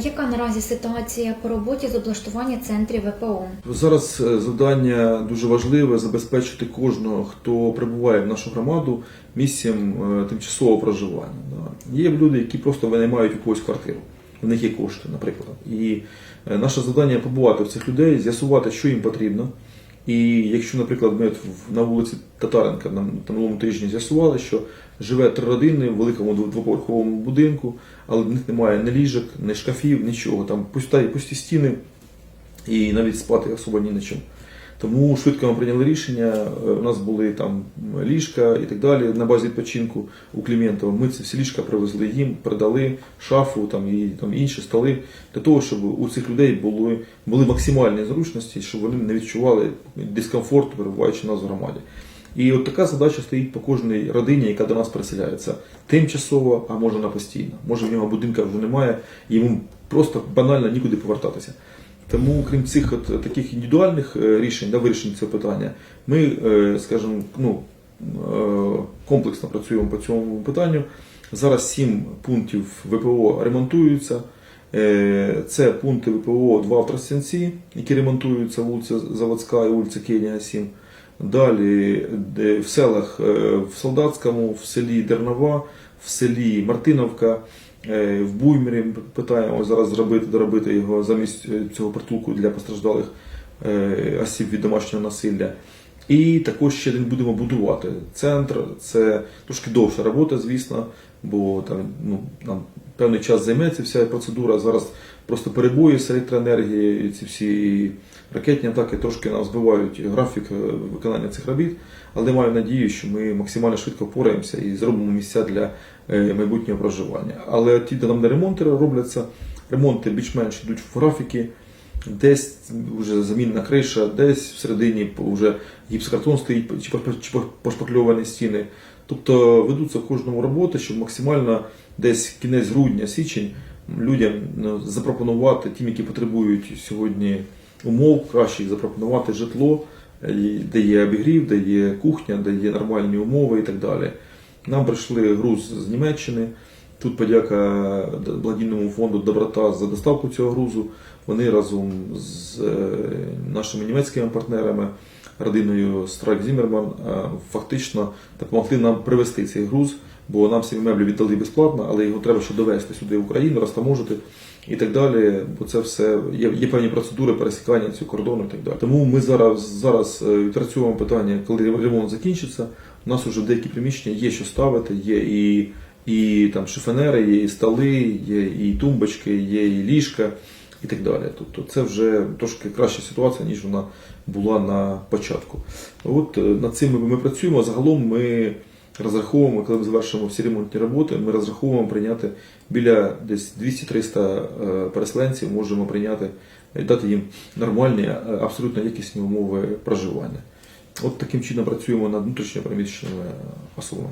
Яка наразі ситуація по роботі з облаштування центрів ВПО? Зараз е, завдання дуже важливе забезпечити кожного, хто прибуває в нашу громаду місцем е, тимчасового проживання. Є люди, які просто винаймають якусь квартиру. В них є кошти, наприклад. І е, наше завдання побувати в цих людей, з'ясувати, що їм потрібно. І якщо, наприклад, ми на вулиці Татаренка на, минулому тижні з'ясували, що живе три родини в великому двоповерховому будинку, але в них немає ні ліжок, ні шкафів, нічого. Там пусті, пусті стіни, і навіть спати особо ні на чому. Тому швидко ми прийняли рішення. е, У нас були там ліжка і так далі на базі відпочинку у Кліментова. Ми ці всі ліжка привезли їм, передали шафу там, і там, інші столи для того, щоб у цих людей були, були максимальні зручності, щоб вони не відчували дискомфорту, перебуваючи у нас в громаді. І от така задача стоїть по кожній родині, яка до нас переселяється. Тимчасово, а може на постійно. Може в нього будинка вже немає, йому просто банально нікуди повертатися. Тому, крім цих от таких індивідуальних е, рішень да, вирішення цього питання, ми, е, скажімо, ну, е, комплексно працюємо по цьому питанню. Зараз сім пунктів ВПО ремонтуються. Це пункти ВПО 2 в Тростянці, які ремонтуються вулиця Заводська і вулиця Кенія 7. Далі в селах в Солдатському, в селі Дернова, в селі Мартиновка, е, в Буймірі питаємо зараз зробити, доробити його замість е, цього притулку для постраждалих е, осіб від домашнього насилля. І також ще один будемо будувати центр. Це трошки довша робота, звісно, бо там ну, нам певний час займеться вся процедура. Зараз просто перебої з електроенергією, ці всі ракетні атаки трошки нам збивають графік е, виконання цих робіт. Але маю надію, що ми максимально швидко впораємося і зробимо місця для е, майбутнього проживання. Але ті, де нам не ремонти робляться, ремонти більш-менш йдуть в графіки. Десь вже замінна криша, десь всередині вже гіпсокартон стоїть чи пошпакльовані стіни. Тобто ведуться в кожному роботи, щоб максимально десь кінець грудня, січень людям ну, запропонувати тим, які потребують сьогодні умов, краще запропонувати житло, е, де є обігрів, де є кухня, де є нормальні умови і так далі. Нам прийшли груз з Німеччини. Тут подяка благодійному фонду Доброта за доставку цього грузу. Вони разом з е, нашими німецькими партнерами, родиною Страйк Зіммерман, е, фактично допомогли нам привезти цей груз, бо нам всі меблі віддали безплатно, але його треба ще довести сюди в Україну, розтаможити і так далі. Бо це все є, є певні процедури пересікання цього кордону і так далі. Тому ми зараз, зараз е, відпрацьовуємо питання, коли ремонт закінчиться. У нас вже деякі приміщення є що ставити, є і і там шифонери, є і столи, є і тумбочки, є і ліжка і так далі. Тобто це вже трошки краща ситуація, ніж вона була на початку. От е, над цим ми, ми працюємо. Загалом ми розраховуємо, коли ми завершимо всі ремонтні роботи, ми розраховуємо прийняти біля десь 200-300 е, переселенців, можемо прийняти і дати їм нормальні, е, абсолютно якісні умови проживання. От таким чином працюємо над внутрішньо переміщеними особами.